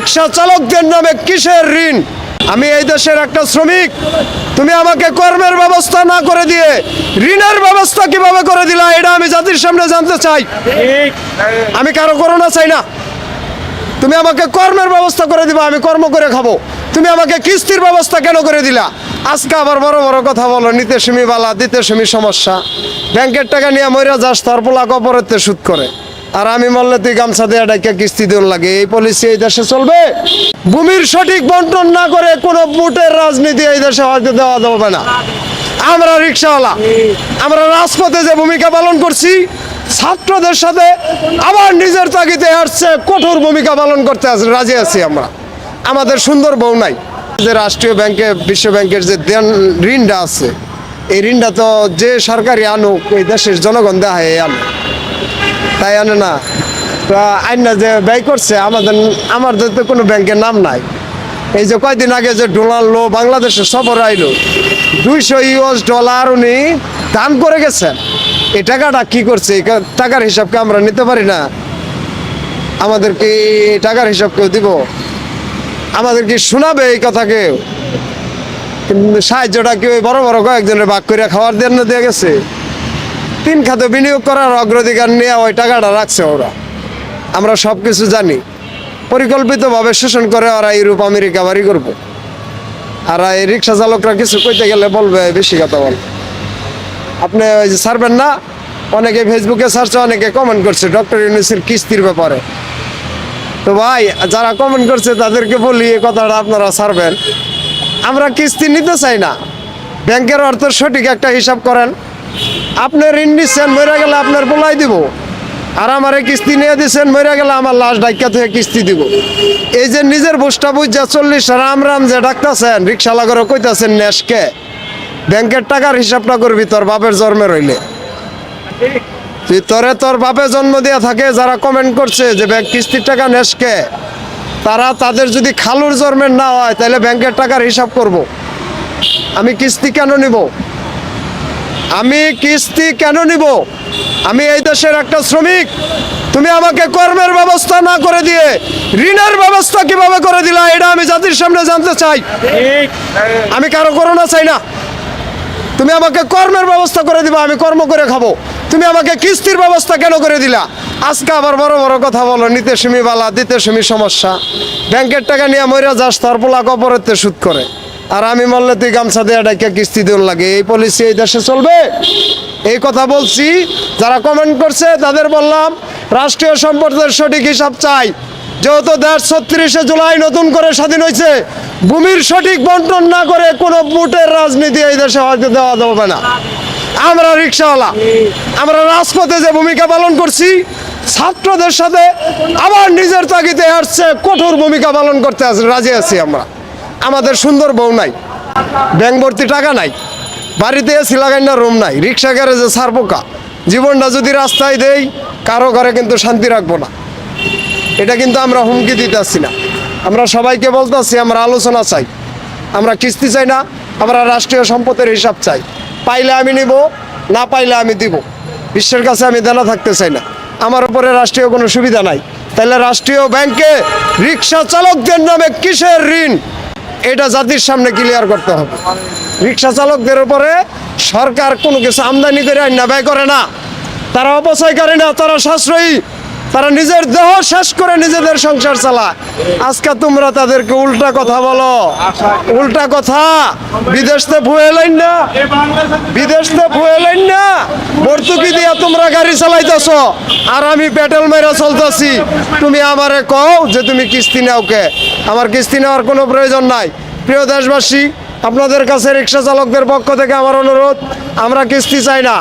রিক্সা চালকদের নামে কিসের ঋণ? আমি এই দেশের একটা শ্রমিক। তুমি আমাকে কর্মের ব্যবস্থা না করে দিয়ে ঋণের ব্যবস্থা কীভাবে করে দিলা, এটা আমি জাতির সামনে জানতে চাই। আমি কারও করোনা চাই না। তুমি আমাকে কর্মের ব্যবস্থা করে দিবা, আমি কর্ম করে খাব। তুমি আমাকে কিস্তির ব্যবস্থা কেন করে দিলা? আজকে আবার বড় বড় কথা বলো নিতে সুমি বালা দিতে সুমি সমস্যা। ব্যাংকের টাকা নিয়ে মরিয়া যাস, তার পোলা কপরেতে সুদ করে। আর আমি মরলে তুই গামছা দিয়ে ডাইকা কিস্তি দেওয়ার লাগে। এই পলিসি এই দেশে চলবে? ভূমির সঠিক বন্টন না করে কোনো বুটের রাজনীতি এই দেশে হয়তো দেওয়া যাবে না। আমরা রিক্সাওয়ালা, আমরা রাজপথে যে ভূমিকা পালন করছি, ছাত্রদের সাথে আবার নিজের তাগিদে আসছে কঠোর ভূমিকা পালন করতে রাজি আছি আমরা। আমাদের সুন্দর বউ নাই। যে রাষ্ট্রীয় ব্যাংকে, বিশ্ব ব্যাংকের যে দেন, ঋণটা আছে, এই ঋণটা তো যে সরকারি আনুক, এই দেশের জনগণ দেখায় আনুক। তাই আনে না। আইনা যে ব্যয় করছে, আমাদের আমাদের তো কোনো ব্যাংকের নাম নাই। এই যে কয়দিন আগে যে ডলার লো বাংলাদেশের সফর আইলো, দুইশো ইউএস ডলার উনি দান করে গেছেন। এই টাকাটা কি করছে? টাকার হিসাবকে আমরা নিতে পারি না। আমাদেরকে এই টাকার হিসাব কেউ দিব? আমাদের কি শোনাবে এই কথা কেউ? সাহায্যটা কেউ বড় বড় কয়েকজনের ভাগ করে খাওয়ার জন্য দিয়ে গেছে? তিন খাতে বিনিয়োগ করার অগ্রাধিকার নিয়ে ওই টাকাটা রাখছে ওরা। আমরা সব কিছু জানি। পরিকল্পিতভাবে শোষণ করে ওরা ইউরোপ, আমেরিকা বাড়ি করব। আর এই রিক্সা চালকরা কিছু কইতে গেলে বলবে বেশি কথা বল। আপনি ওই যে ছাড়বেন না, অনেকে ফেসবুকে সার্চে অনেকে কমেন্ট করছে, ডক্টর ইউনিসের কিস্তির ব্যাপারে। তো ভাই, যারা কমেন্ট করছে তাদেরকে বলি এই কথাটা আপনারা ছাড়বেন। আমরা কিস্তি নিতে চাই না। ব্যাংকের অর্থ সঠিক একটা হিসাব করেন। আপনি ঋণ নিচ্ছেন মরে গেলে আপনার বলাই দিব। আর আমার কিস্তি নিয়ে দিচ্ছেন মরে গেলে আমার লাশ ডাক্কা থেকে কিস্তি দিব। এই যে নিজের বুঝটা বুঝা চল্লিশ, রাম রাম যে ডাকতেছেন রিক্সালাগরও কইতাছেন, নেশকে। ব্যাংকের টাকার হিসাবটা করবি, তোর বাপের জন্মে রইলে। তুই তোরে তোর বাপে জন্ম দেওয়া থাকে, যারা কমেন্ট করছে যে ব্যাংক কিস্তির টাকা নেশকে, তারা তাদের যদি খালুর জন্মের না হয়, তাহলে ব্যাংকের টাকার হিসাব করব। আমি কিস্তি কেন নিব? আমি কিস্তি কেন নিব? আমি এই দেশের একটা শ্রমিক। তুমি আমাকে কর্মের ব্যবস্থা না করে দিয়ে ঋণের ব্যবস্থা কীভাবে করে দিলা, এটা আমি জাতির সামনে জানতে চাই। আমি কারও করোনা চাই না। তুমি আমাকে কর্মের ব্যবস্থা করে দিবা, আমি কর্ম করে খাব। তুমি আমাকে কিস্তির ব্যবস্থা কেন করে দিলা? আজকে আবার বড় বড় কথা বলো নিতে সুমি বালা দিতে সুমি সমস্যা। ব্যাংকের টাকা নিয়ে মরিয়া যাস, তার পোলা কপরেতে সুদ করে। আর আমি মরলে তুই গামছা দিয়ে ডাইকা কিস্তি দেওয়ার লাগে। এই পলিসি এই দেশে চলবে? এই কথা বলছি, যারা কমেন্ট করছে, তাদের বললাম, রাষ্ট্রীয় সম্পদের সঠিক হিসাব চাই। যেহেতু দেশ ছত্রিশে জুলাই নতুন করে স্বাধীন হয়েছে, ভূমির সঠিক বন্টন না করে কোনো বুটের রাজনীতি এই দেশে হয়তো দেওয়া যাবে না। আমরা রিক্সাওয়ালা, আমরা রাজপথে যে ভূমিকা পালন করছি, ছাত্রদের সাথে আবার নিজের তাগিদে আসছে কঠোর ভূমিকা পালন করতে রাজি আছি আমরা। আমাদের সুন্দর বউ নাই, ব্যাংক ভর্তি টাকা নাই, বাড়িতে এসি লাগাই না, রুম নাই, রিক্সা গ্যারেজে সার পোকা। জীবনটা যদি রাস্তায় দেই, কারও ঘরে কিন্তু শান্তি রাখব না। এটা কিন্তু আমরা হুমকি দিতেছি না। আমরা সবাইকে বলতেছি, আমরা আলোচনা চাই। আমরা কিস্তি চাই না, আমরা রাষ্ট্রীয় সম্পদের হিসাব চাই। পাইলে আমি নিব, না পাইলে আমি দিব। বিশ্বের কাছে আমি দেনা থাকতে চাই না। আমার উপরে রাষ্ট্রীয় কোনো সুবিধা নাই। তাহলে রাষ্ট্রীয় ব্যাংকে রিক্সা চালকদের নামে কিসের ঋণ? এটা জাতির সামনে ক্লিয়ার করতে হবে। রিক্সা চালকদের উপরে সরকার কোনো কিছু আমদানি করে আইন ব্যয় করে না। তারা অপচয় করে না, তারা সাশ্রয়ী। তারা নিজের দেহ শেষ করে নিজেদের সংসার চালায়। আজকে তোমরা তাদেরকে উল্টা কথা বলো। উল্টা কথা বিদেশতে ভুয়ে লাইন না। বিদেশতে ভুয়ে লাইন না। ভর্তুকি দিয়ে তোমরা গাড়ি চালাইতেছ। আর আমি পেট্রোল মেরা চলতেছি। তুমি আমারে কও যে তুমি কিস্তি নাও কে। আমার কিস্তি নেওয়ার কোনো প্রয়োজন নাই। প্রিয় দেশবাসী, আপনাদের কাছে রিক্সা চালকদের পক্ষ থেকে আমার অনুরোধ, আমরা কিস্তি চাই না।